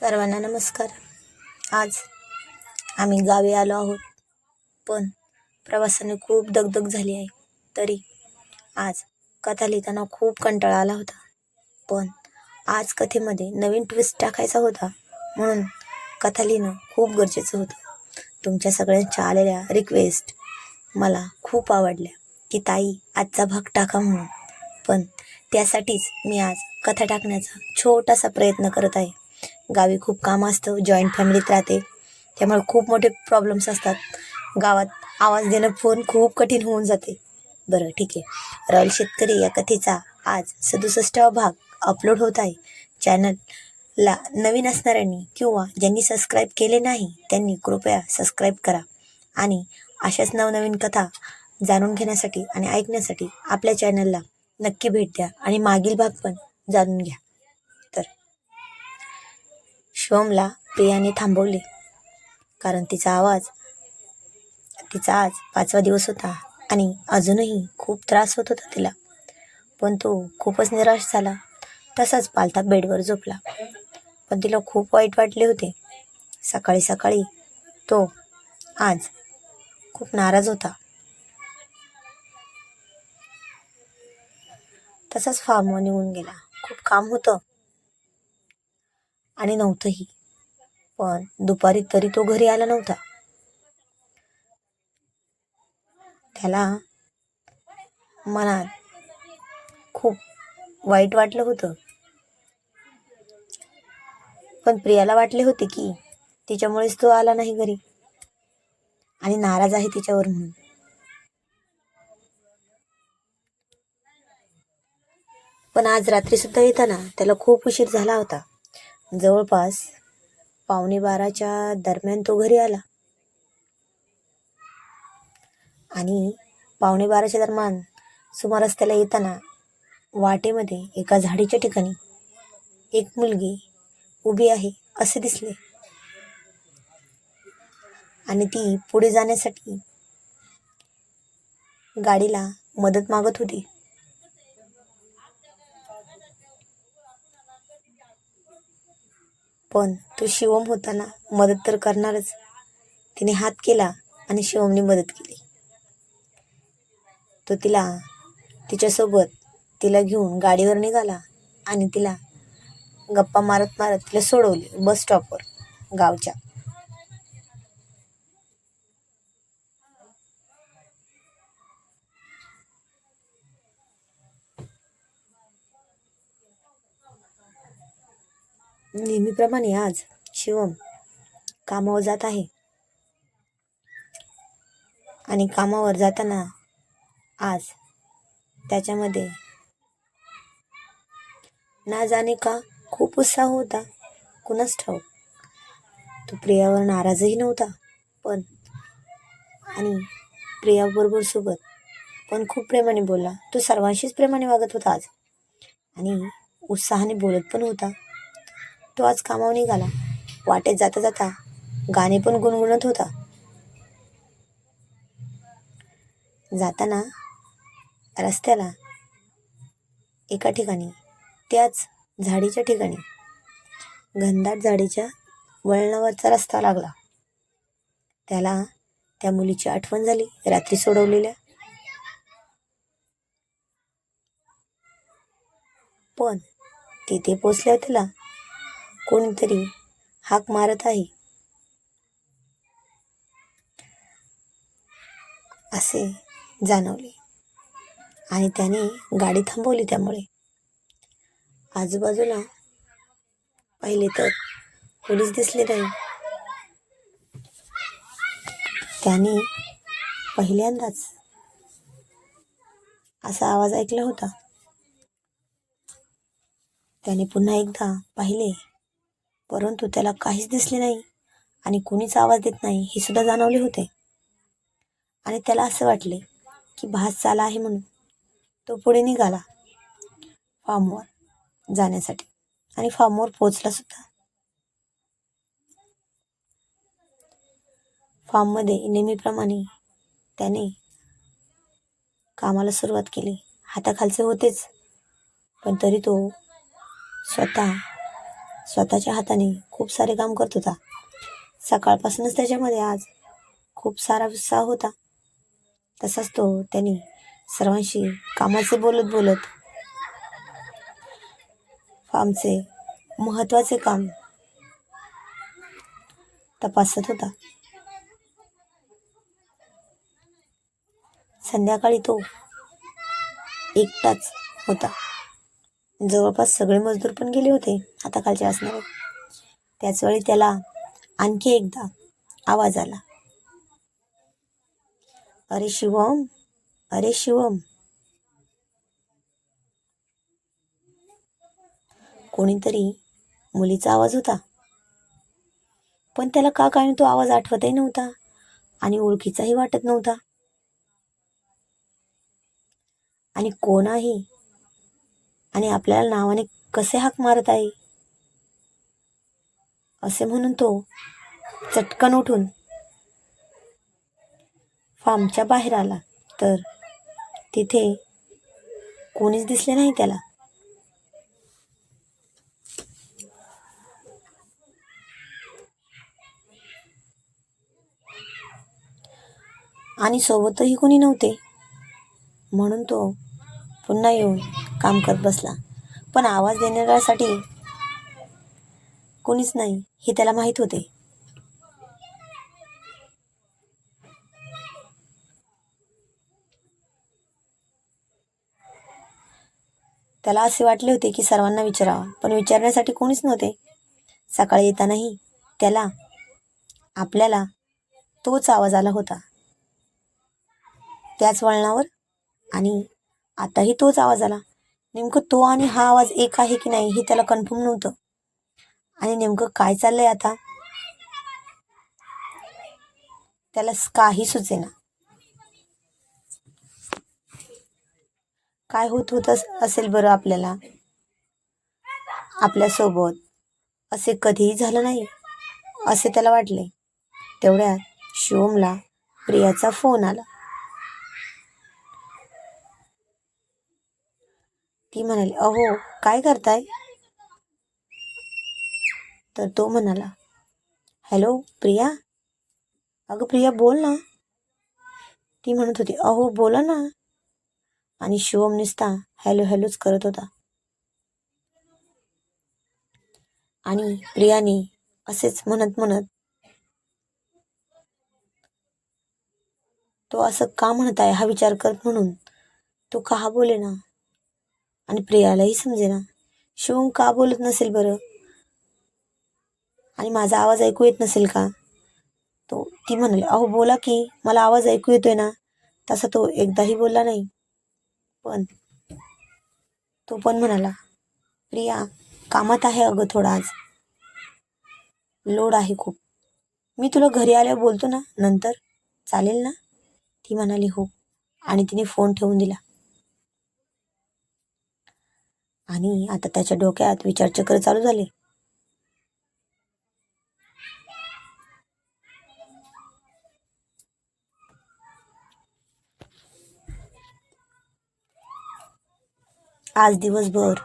सर्वांना नमस्कार. आज आम्ही गावी आलो आहोत पण प्रवासाने खूप दगदग झाली आहे. तरी आज कथा लिहिताना खूप कंटाळा आला होता. पण आज कथेमध्ये नवीन ट्विस्ट टाकायचा होता म्हणून कथा लिहिणं खूप गरजेचं होतं. तुमच्या सगळ्यांच्या आलेल्या रिक्वेस्ट मला खूप आवडल्या की ताई आजचा भाग टाका म्हणून. पण त्यासाठीच मी आज कथा टाकण्याचा छोटासा प्रयत्न करत आहे. गावी खूप काम असतं जॉईंट फॅमिलीत राहते. त्यामुळे खूप मोठे प्रॉब्लेम्स असतात. गावात आवाज देणं फोन खूप कठीण होऊन जाते. बरं ठीक आहे. रॉयल शेतकरी या कथेचा आज सदुसष्टावा भाग अपलोड होत आहे. चॅनलला नवीन असणाऱ्यांनी किंवा ज्यांनी सबस्क्राईब केले नाही त्यांनी कृपया सबस्क्राईब करा. आणि अशाच नवनवीन कथा जाणून घेण्यासाठी आणि ऐकण्यासाठी आपल्या चॅनलला नक्की भेट द्या आणि मागील भाग पण जाणून घ्या. शिवमला प्रियाने थांबवले. कारण तिचा आवाज तिचा आज पाचवा दिवस होता आणि अजूनही खूप त्रास होत होता तिला. पण तो खूपच निराश झाला. तसाच पालथा बेडवर झोपला. पण तिला खूप वाईट वाटले होते. सकाळी सकाळी तो आज खूप नाराज होता. तसाच फार्मवर निघून गेला. खूप काम होतं. आणि नव्हतंही. पण दुपारी तरी तो घरी आला नव्हता. त्याला मनात खूप वाईट वाटलं होतं. पण प्रियाला वाटले होते की तिच्यामुळेच तो आला नाही घरी. आणि नाराज आहे तिच्यावर म्हणून. पण आज रात्री सुद्धा येताना त्याला खूप उशीर झाला होता. जवळपास पावणे बाराच्या दरम्यान तो घरी आला. आणि पावणे बाराच्या दरम्यान सुमारास त्याला येताना वाटेमध्ये एका झाडीच्या ठिकाणी एक मुलगी उभी आहे असे दिसले. आणि ती पुढे जाण्यासाठी गाडीला मदत मागत होती. पण तो शिवम होताना मदत तर करणारच. तिने हात केला आणि शिवमने मदत केली. तो तिला तिच्यासोबत तिला घेऊन गाडीवर निघाला आणि तिला गप्पा मारत मारत तिला सोडवले बस स्टॉपवर गावच्या. नेहमीप्रमाणे आज शिवम कामावर जात आहे. आणि कामावर जाताना आज त्याच्यामध्ये ना जाणे का खूप उत्साह होता. कुणाच ठाऊक? तो प्रियावर नाराजही नव्हता पण आणि प्रियाबरोबर सोबत पण खूप प्रेमाने बोलला. तो सर्वांशीच प्रेमाने वागत होता आज. आणि उत्साहाने बोलत पण होता. तो आज कामावर निघाला. वाटेत जाता जाता गाणे पण गुणगुणत होता. जाताना रस्त्याला एका ठिकाणी त्याच झाडीच्या ठिकाणी घनदाट झाडीच्या वळणावरचा रस्ता लागला. त्याला त्या मुलीची आठवण झाली रात्री सोडवलेल्या. पण तिथे पोचल्यावर त्याला कोणीतरी हाक मारत आहे. असे जाणवले. आणि त्याने गाडी थांबवली त्यामुळे. आजूबाजूला पहिले तर पोलीस दिसले नाही. त्याने पहिल्यांदाच असा आवाज ऐकला होता. त्याने पुन्हा एकदा पाहिले परंतु त्याला काहीच दिसले नाही आणि कोणीच आवाज देत नाही हे सुद्धा जाणवले होते. आणि त्याला असं वाटले की भास चाला आहे म्हणून तो पुढे निघाला फार्मवर जाण्यासाठी आणि फार्मवर पोचला सुद्धा. फार्ममध्ये नेहमीप्रमाणे त्याने कामाला सुरुवात केली. हाताखालचे होतेच पण तरी तो स्वतः स्वतःच्या हाताने खूप सारे काम करत होता. सकाळपासूनच त्याच्यामध्ये आज खूप सारा उत्साह होता. तसाच तो त्यांनी सर्वांशी कामाचे बोलत बोलत फार्मचे महत्त्वाचे काम तपासत होता. संध्याकाळी तो एकटाच होता. जवळपास सगळे मजदूर पण गेले होते हाताखालचे असणारे त्याचवेळी त्याला आणखी एकदा आवाज आला. अरे शिवम अरे शिवम. कोणीतरी मुलीचा आवाज होता. पण त्याला का काय तो आवाज आठवतही नव्हता आणि ओळखीचाही वाटत नव्हता. आणि कोणाही आणि आपल्याला नावाने कसे हाक मारत आहे असे म्हणून तो चटकन उठून फार्मच्या बाहेर आला. तर तिथे कोणीच दिसले नाही त्याला. आणि सोबतही कोणी नव्हते. म्हणून तो पुन्हा येऊन काम करत बसला. पण आवाज देणाऱ्यासाठी कोणीच नाही हे त्याला माहीत होते. त्याला असे वाटले होते की सर्वांना विचारावं पण विचारण्यासाठी कोणीच नव्हते. सकाळी येतानाही त्याला आपल्याला तोच आवाज आला होता. त्याच वळणावर आणि आताही तोच आवाज आला. नेमकं तो आणि हा आवाज एक आहे की नाही हे त्याला कन्फर्म नव्हतं. आणि नेमकं काय चाललंय आता? त्याला काही सुचेना. काय होत होत असेल बरं आपल्याला? आपल्यासोबत? असे कधीही झालं नाही. असे त्याला वाटले. तेवढ्यात शिवमला प्रियाचा फोन आला. ती म्हणाली अहो काय करताय? तर तो म्हणाला हॅलो प्रिया? अगं प्रिया बोल ना. ती म्हणत होती अहो बोला ना. आणि शिवम निसता हॅलो हॅलोच करत होता. आणि प्रियाने असेच म्हणत म्हणत तो असं का म्हणत आहे हा विचार करत म्हणून तो का बोले ना आणि प्रियालाही समजेना. शिवम का बोलत नसेल बरं? आणि माझा आवाज ऐकू येत नसेल का? तो ती म्हणाली अहो बोला की मला आवाज ऐकू येतोय ना. तसा तो एकदाही बोलला नाही. पण तो पण म्हणाला प्रिया कामात आहे अगं थोडा आज. लोड आहे खूप. मी तुला घरी आल्यावर बोलतो ना नंतर. चालेल ना? ती म्हणाली हो. आणि तिने फोन ठेवून दिला. आणि आता त्याच्या डोक्यात विचारचक्र चालू झाले. आज दिवसभर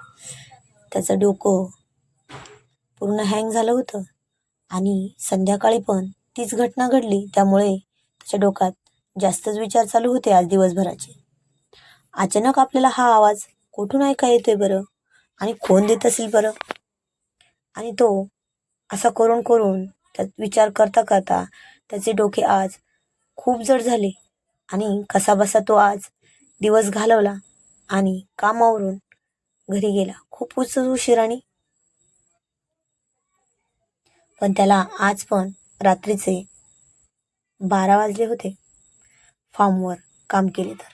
त्याचं डोकं पूर्ण हँग झालं होतं. आणि संध्याकाळी पण तीच घटना घडली त्यामुळे त्याच्या डोक्यात जास्तच विचार चालू होते आज दिवसभराचे. अचानक आपल्याला हा आवाज कुठून ऐका येतोय बरं? आणि कोण देत असेल बरं? आणि तो असा करून करून त्यात विचार करता करता त्याचे डोके आज खूप जड झाले. आणि कसाबसा तो आज दिवस घालवला आणि कामावरून घरी गेला. खूप उच उशिराने पण त्याला आज पण रात्रीचे बारा वाजले होते. फार्मवर काम केले तर.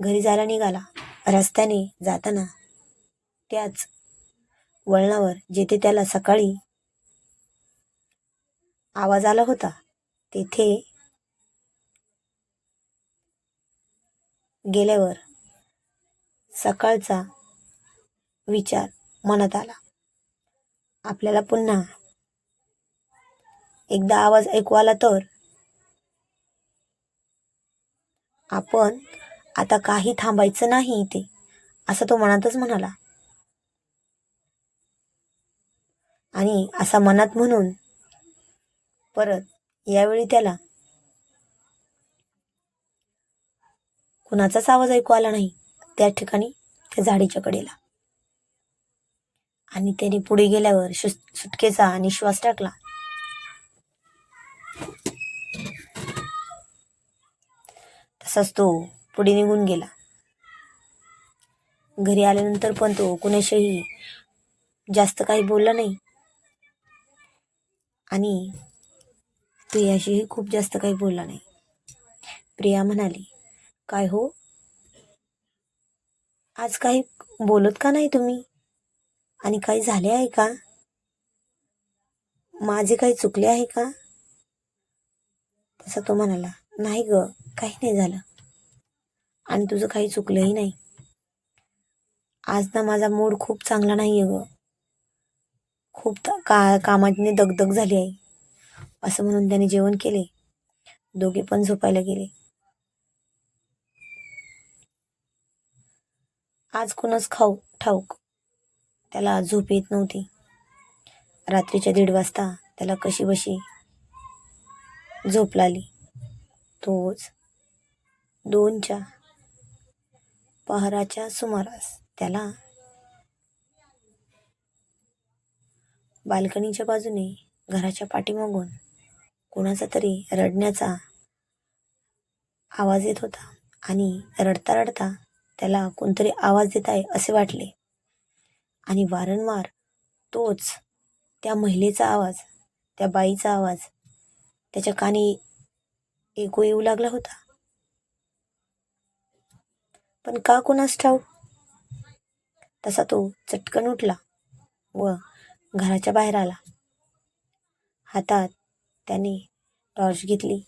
घरी जायला निघाला. रस्त्याने जाताना त्याच वळणावर जेथे त्याला सकाळी आवाज आला होता तेथे गेल्यावर सकाळचा विचार मनात आला. आपल्याला पुन्हा एकदा आवाज ऐकू आला तर आपण आता काही थांबायचं नाही इथे असं तो मनातच म्हणाला. आणि असा मनात म्हणून परत यावेळी त्याला कुणाचाच आवाज ऐकू आला नाही. त्या ठिकाणी त्या झाडीच्या कडेला. आणि त्याने पुढे गेल्यावर सुटकेचा आणि श्वास टाकला. तसाच तो पुढे निघून गेला. घरी आल्यानंतर पण तो कुणाशीही जास्त काही बोलला नाही. आणि प्रियाशीही खूप जास्त काही बोलला नाही. प्रिया म्हणाली काय हो? आज काही बोलत का नाही तुम्ही? आणि काही झाले आहे का? माझे काही चुकले आहे का? तसं तो म्हणाला नाही ग काही नाही झालं. आणि तुझं काही चुकलंही नाही. आज ना माझा मूड खूप चांगला नाही आहे गं. खूप का कामाने दगदग झाली आहे असं म्हणून त्याने जेवण केले. दोघे पण झोपायला गेले. आज कोणच खाऊ ठाऊक. त्याला झोप येत नव्हती. रात्रीच्या दीड वाजता त्याला कशी बशी झोप लागली. तोच दोनच्या पहराच्या सुमारास त्याला बाल्कनीच्या बाजूने घराच्या पाठीमागून कोणाचा तरी रडण्याचा आवाज येत होता आणि रडता रडता त्याला कोणतरी आवाज देत आहे असे वाटले. आणि वारंवार तोच त्या महिलेचा आवाज त्या बाईचा आवाज त्याच्या कानी ऐकू येऊ लागला होता. पण का कुणास ठाऊक? तसा तो चटकन उठला व घराच्या बाहेर आला. हातात त्याने टॉर्च घेतली.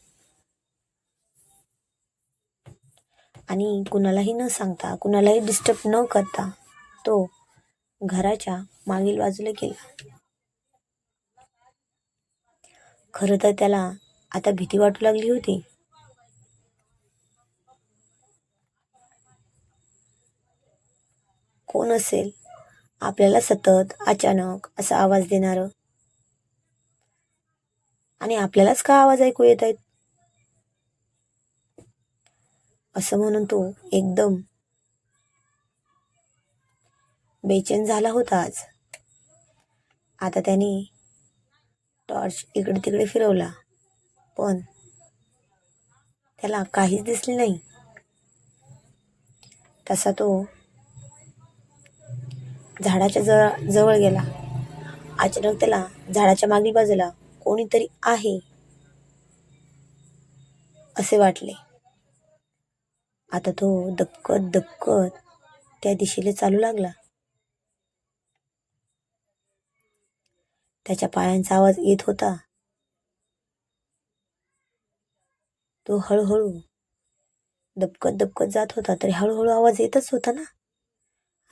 आणि कुणालाही न सांगता कुणालाही डिस्टर्ब न करता तो घराच्या मागील बाजूला गेला. खरं तर त्याला आता भीती वाटू लागली होती. कोण असेल? आपल्याला सतत अचानक असा आवाज देणार. आणि आपल्यालाच का आवाज ऐकू येत आहेत? असं म्हणून तो एकदम बेचैन झाला होता आज. आता त्याने टॉर्च इकडे तिकडे फिरवला पण त्याला काहीच दिसले नाही. तसा तो झाडाच्या जवळ जवळ गेला. अचानक त्याला झाडाच्या मागील बाजूला कोणीतरी आहे असे वाटले. आता तो दबकत दबकत त्या दिशेला चालू लागला. त्याच्या पायांचा आवाज येत होता. तो हळूहळू दबकत दबकत जात होता तरी हळूहळू आवाज येतच होता ना?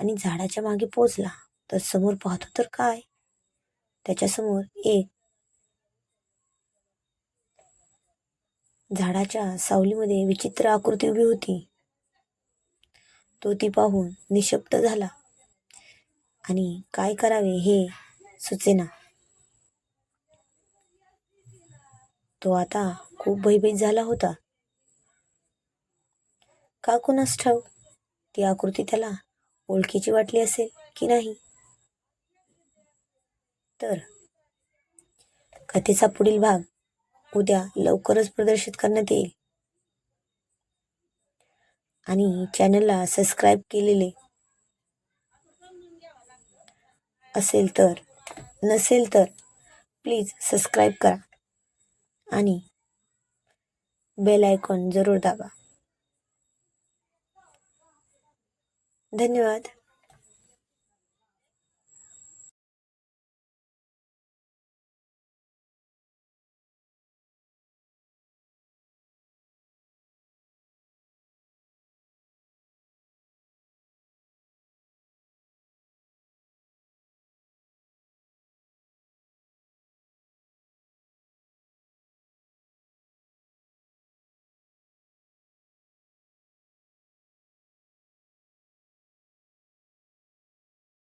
आणि झाडाच्या मागे पोचला. तर समोर पाहतो तर काय? त्याच्यासमोर एक झाडाच्या सावलीमध्ये विचित्र आकृती उभी होती. तो ती पाहून निशब्द झाला. आणि काय करावे हे सुचेना. तो आता खूप भयभीत झाला होता. का कोणास ठाऊ ती आकृती त्याला ओळखीची वाटली असेल की नाही? तर कथेचा पुढील भाग उद्या लवकरच प्रदर्शित करण्यात येईल. आणि चॅनलला सबस्क्राईब केलेले असेल तर नसेल तर प्लीज सबस्क्राईब करा आणि बेल आयकॉन जरूर दाबा. धन्यवाद.